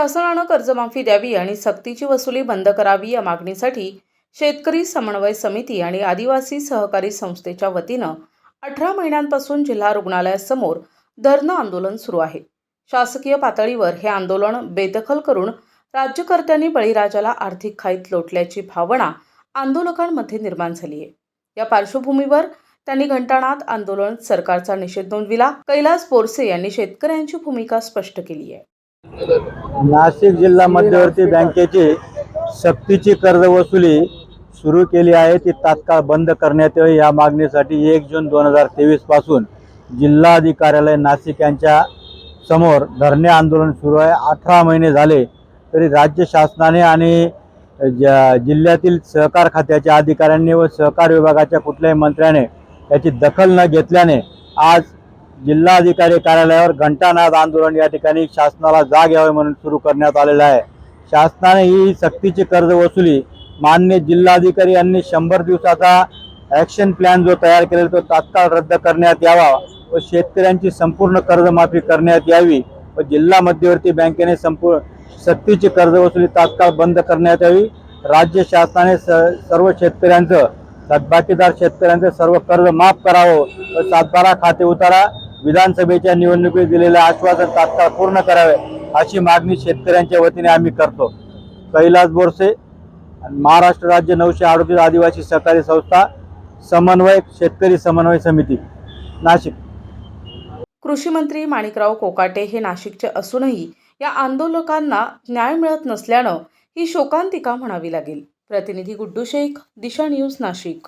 शासनानं कर्जमाफी द्यावी आणि सक्तीची वसुली बंद करावी या मागणीसाठी शेतकरी समन्वय समिती आणि आदिवासी सहकारी संस्थेच्या वतीनं अठरा महिन्यांपासून जिल्हा रुग्णालयासमोर धरणं आंदोलन सुरू आहे. शासकीय पातळीवर हे आंदोलन बेदखल करून राज्यकर्त्यांनी बळीराजाला आर्थिक खाईत लोटल्याची भावना आंदोलकांमध्ये निर्माण झाली आहे. या पार्श्वभूमीवर त्यांनी घंटानाद आंदोलन सरकारचा निषेध नोंदविला. कैलास बोरसे यांनी शेतकऱ्यांची भूमिका स्पष्ट केली आहे. नाशिक जिल्हा मध्यवर्ती बँकेची सक्तीची कर्ज वसुली सुरू केली आहे. ती तात्काळ बंद करण्यात यावी. या मागणीसाठी एक जून दोन हजार तेवीसपासून जिल्हाधिकार्यालय नाशिक यांच्या समोर धरणे आंदोलन सुरू आहे. अठरा महिने झाले तरी राज्य शासनाने आणि जिल्ह्यातील सहकार खात्याच्या अधिकाऱ्यांनी व सहकार विभागाच्या कुठल्याही मंत्र्याने याची दखल न घेतल्याने आज जिल्हाधिकारी कार्यालयावर घंटानाद आंदोलन या ठिकाणी शासनाला जाग यावे म्हणून सुरू करण्यात आलेलं आहे. शासनाने ही सक्तीची कर्ज वसुली. मान्य जिल्हाधिकारी यांनी शंभर दिवसाचा ॲक्शन प्लॅन जो तयार केलेला तो तात्काळ रद्द करण्यात यावा व शेतकऱ्यांची संपूर्ण कर्जमाफी करण्यात यावी व जिल्हा मध्यवर्ती बँकेने संपूर्ण सक्तीची कर्ज वसुली तात्काळ बंद करण्यात यावी. राज्य शासनाने स सर्व शेतकऱ्यांचं थकबाकीदार शेतकऱ्यांचं सर्व कर्ज माफ करावं व सातबारा खाते उतारा. विधानसभेच्या निवडणुकीत दिलेलं आश्वासन तात्काळ पूर्ण करावे अशी मागणी शेतकऱ्यांच्या वतीने आम्ही करतो. कैलास बोरसे महाराष्ट्र राज्य नऊशे अडतीस आदिवासी सहकारी संस्था समन्वय शेतकरी समन्वय समिती नाशिक. कृषी मंत्री माणिकराव कोकाटे हे नाशिकचे असूनही या आंदोलकांना न्याय मिळत नसल्यानं ही शोकांतिका म्हणावी लागेल. प्रतिनिधी गुड्डू शेख दिशा न्यूज नाशिक.